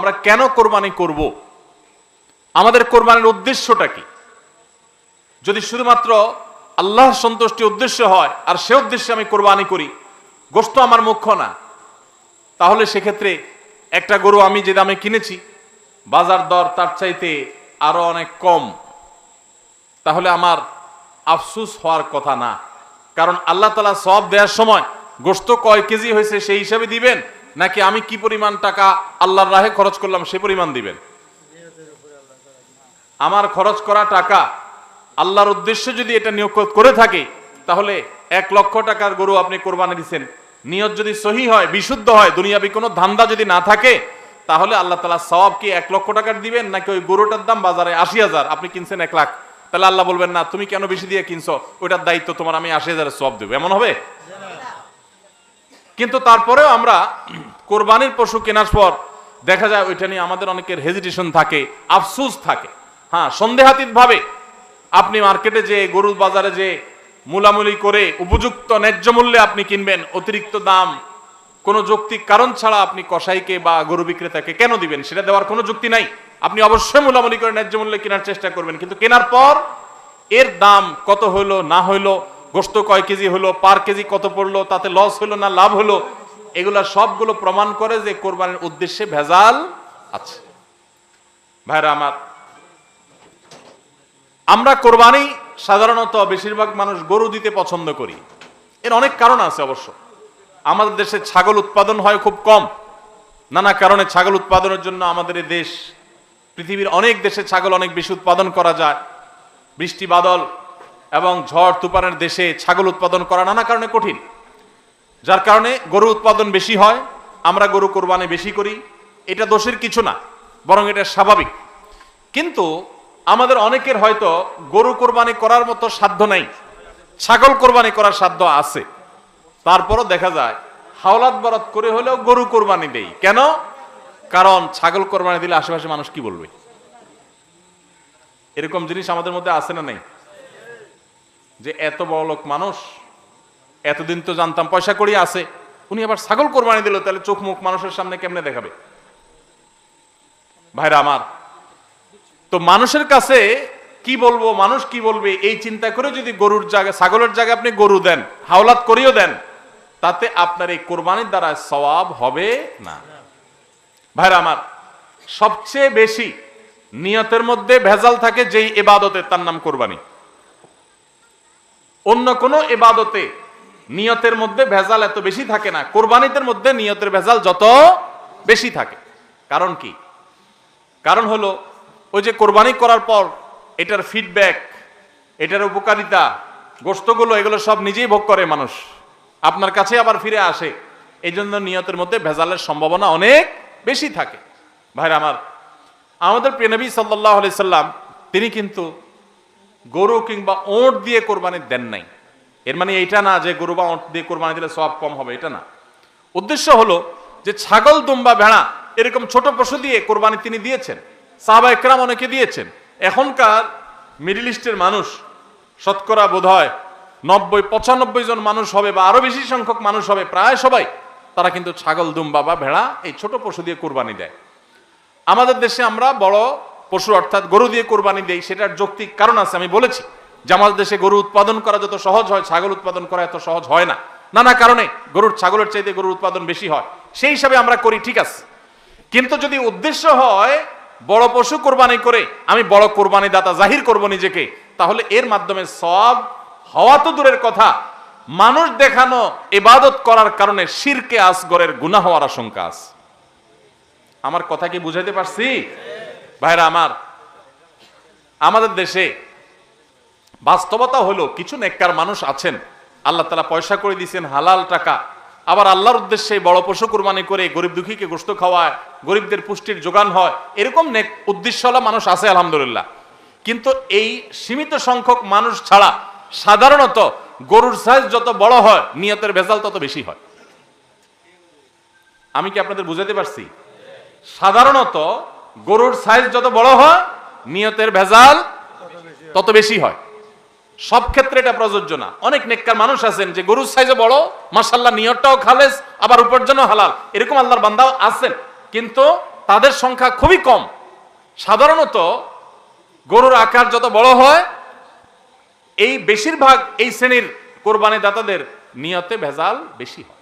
আমরা কেন কোরবানি করব? আমাদের কোরবানির উদ্দেশ্যটা কি? যদি শুধুমাত্র আল্লাহর সন্তুষ্টি উদ্দেশ্য হয়, আর সে উদ্দেশ্যে আমি কোরবানি করি গোস্ত আমার মুখ্য না। তাহলে সেক্ষেত্রে একটা গরু আমি যে দামে কিনেছি, বাজার দর তার চাইতে আরও অনেক কম। তাহলে আমার আফসুস হওয়ার কথা না। কারণ আল্লাহ তালা সব দেওয়ার সময় গোস্ত কয় কেজি হয়েছে সেই হিসাবে দিবেন। নাকি আমি কি পরিমাণ টাকা আল্লাহর রাহে খরচ করলাম সে পরিমাণ দিবেন? আমার খরচ করা টাকা আল্লাহর উদ্দেশ্যে যদি এটা নিয়োগ করে থাকে, তাহলে এক লক্ষ টাকার গরু আপনি কোরবানি দিচ্ছেন নিয়ত যদি সহি হয়, বিশুদ্ধ হয়, দুনিয়াবি কোনো ধান্দা যদি না থাকে, তাহলে আল্লাহ তালা সওয়াব কি এক লক্ষ টাকার দিবেন, নাকি ওই গরুটার দাম বাজারে আশি হাজার? আপনি কিনছেন এক লাখ। তাহলে আল্লাহ বলবেন, না, তুমি কেন বেশি দিয়ে কিনছো? ওইটার দায়িত্ব তোমার, আমি আশি হাজারের সব দেবো। এমন হবে? কিন্তু তারপরেও আমরা কোরবানির পশু কেনার পর দেখা যায় ওইটা নিয়ে আমাদের অনেকের হেজিটেশন থাকে, আফসুস থাকে। হ্যাঁ সন্দেহাতীত ভাবে আপনি মার্কেটে যে, গরুর বাজারে যে মূলামূলি করে উপযুক্ত ন্যায্য মূল্যে আপনি কিনবেন, অতিরিক্ত দাম, কোনো যৌক্তিক কারণ ছাড়া আপনি কসাইকে বা গরু বিক্রেতাকে কেন দিবেন? সেটা দেওয়ার কোনো যুক্তি নাই। আপনি অবশ্যই মূলামূলি করে ন্যায্য মূল্যে কেনার চেষ্টা করবেন। কিন্তু কেনার পর এর দাম কত হইল, না হইল গোস্ত কয় কেজি হলো, পার কেজি কত পড়ল, তাতে লস হলো না লাভ হলো, এগুলা সবগুলো প্রমাণ করে যে কোরবানির উদ্দেশ্যে ভেজাল আছে। ভাইরা আমার, আমরা কোরবানি সাধারণত বেশিরভাগ মানুষ গরু দিতে পছন্দ করি। এর অনেক কারণ আছে অবশ্য। আমাদের দেশে ছাগল উৎপাদন হয় খুব কম। নানা কারণে ছাগল উৎপাদনের জন্য আমাদের এই দেশ, পৃথিবীর অনেক দেশে ছাগল অনেক বেশি উৎপাদন করা যায়। বৃষ্টি বাদল এবং ঝড় তুফানের দেশে ছাগল উৎপাদন করা নানা কারণে কঠিন। যার কারণে গরু উৎপাদন বেশি হয়, আমরা গরু কোরবানি বেশি করি। এটা দোষের কিছু না, বরং এটা স্বাভাবিক। কিন্তু আমাদের অনেকের হয়তো গরু কোরবানি করার মতো সাধ্য নাই, ছাগল কোরবানি করার সাধ্য আছে। তারপরও দেখা যায়, হাওলাত বরাত করে হলেও গরু কোরবানি দেই। কেন? কারণ ছাগল কোরবানি দিলে আশেপাশে মানুষ কি বলবে? এরকম জিনিস আমাদের মধ্যে আছে না নেই? যে এত বড় লোক মানুষ, এতদিন তো জানতাম পয়সা করি আছে, উনি আবার ছাগল কোরবানি দিল, তাহলে চোখ মুখ মানুষের সামনে কেমনে দেখাবে? ভাইরা আমার, তো মানুষের কাছে কি বলব, মানুষ কি বলবে, এই চিন্তা করে যদি গরুর জায়গা ছাগলের জায়গায় আপনি গরু দেন, হাওলাত করিও দেন, তাতে আপনার এই কোরবানির দ্বারা সওয়াব হবে না। ভাইরা আমার, সবচেয়ে বেশি নিয়তের মধ্যে ভেজাল থাকে যেই এবাদতে তার নাম কোরবানি। অন্য কোনো এবাদতে নিয়তের মধ্যে ভেজাল এত বেশি থাকে না। কোরবানিতের মধ্যে নিয়তের ভেজাল যত বেশি থাকে। কারণ কি? কারণ হলো, ওই যে কোরবানি করার পর এটার ফিডব্যাক এটার উপকারিতা গোস্তগুলো এগুলো সব নিজেই ভোগ করে মানুষ। আপনার কাছে আবার ফিরে আসে। এই জন্য নিয়তের মধ্যে ভেজালের সম্ভাবনা অনেক বেশি থাকে। ভাইরা আমার, আমাদের প্রিয়নবী সাল্লাহ সাল্লাম, তিনি কিন্তু গরু কিংবা ওঁট দিয়ে কোরবানি দেন নাই। এর মানে এইটা না যে গরু বা ওঁট দিয়ে কোরবানি দিলে সব কম হবে, এটা না। উদ্দেশ্য হলো যে ছাগল, দুম্বা, ভেড়া এরকম ছোট পশু দিয়ে কোরবানি তিনি দিয়েছেন, সাহাবা একরাম অনেকে দিয়েছেন। এখনকার মিডিল ইস্টের মানুষ, শতকরা বোধ হয় নব্বই, পঁচানব্বই জন মানুষ হবে বা আরও বেশি সংখ্যক মানুষ হবে, প্রায় সবাই তারা কিন্তু ছাগল, দুম্বা বা ভেড়া এই ছোট পশু দিয়ে কোরবানি দেয়। আমাদের দেশে আমরা বড় পশু অর্থাৎ গরু দিয়ে কোরবানি দেই, সেটার যৌক্তিক কারণ আছে, আমি বলেছি। যে আমাদের দেশে গরু উৎপাদন করা যত সহজ হয়, ছাগল উৎপাদন করা এত সহজ হয় না। নানা কারণে গরুর, ছাগলের চাইতে গরুর উৎপাদন বেশি হয়। সেই হিসাবে আমরা করি, ঠিক আছে। কিন্তু যদি উদ্দেশ্য হয়, বড় পশু কোরবানি করে, আমি বড় কোরবানি দাতা জাহির করব নিজেকে, তাহলে এর মাধ্যমে সব হওয়া তো দূরের কথা। মানুষ দেখানো ইবাদত করার কারণে শিরকে, আসগরের গুনাহ হওয়ার আশঙ্কা আছে। আমার কথা কি বুঝাইতে পারছি? ভাইরা আমার, আমাদের দেশে বাস্তবতা হলো কিছু নেককার মানুষ আছেন, আল্লাহ তালা পয়সা করে দিয়েছেন, হালাল টাকা, আবার আল্লাহর উদ্দেশ্যে বড় পশু কুরবানি করে গরিব দুঃখীকে গোস্ত খাওয়ায়, গরিবদের পুষ্টির যোগান হয়, এরকম নেক উদ্দেশ্যওয়ালা মানুষ আছে, আলহামদুলিল্লাহ। কিন্তু এই সীমিত সংখ্যক মানুষ ছাড়া সাধারণত গরুর সাইজ যত বড় হয়, নিয়তের ভেজাল তত বেশি হয়। আমি কি আপনাদের বুঝাতে পারছি? সাধারণত গরুর সাইজ যত বড় হয়, নিয়তের ভেজাল তত বেশি হয়। সব ক্ষেত্রে এটা প্রযোজ্য না। অনেক নেককার মানুষ আছেন যে গরুর সাইজে বড় মাসাল্লাহ নিয়তটাও খালেস, আবার উপার্জনও হালাল। এরকম আল্লাহর বান্দাও আছেন। কিন্তু তাদের সংখ্যা খুবই কম। সাধারণত গরুর আকার যত বড় হয়, এই বেশিরভাগ এই শ্রেণির কোরবানি দাতাদের নিয়তে ভেজাল বেশি হয়।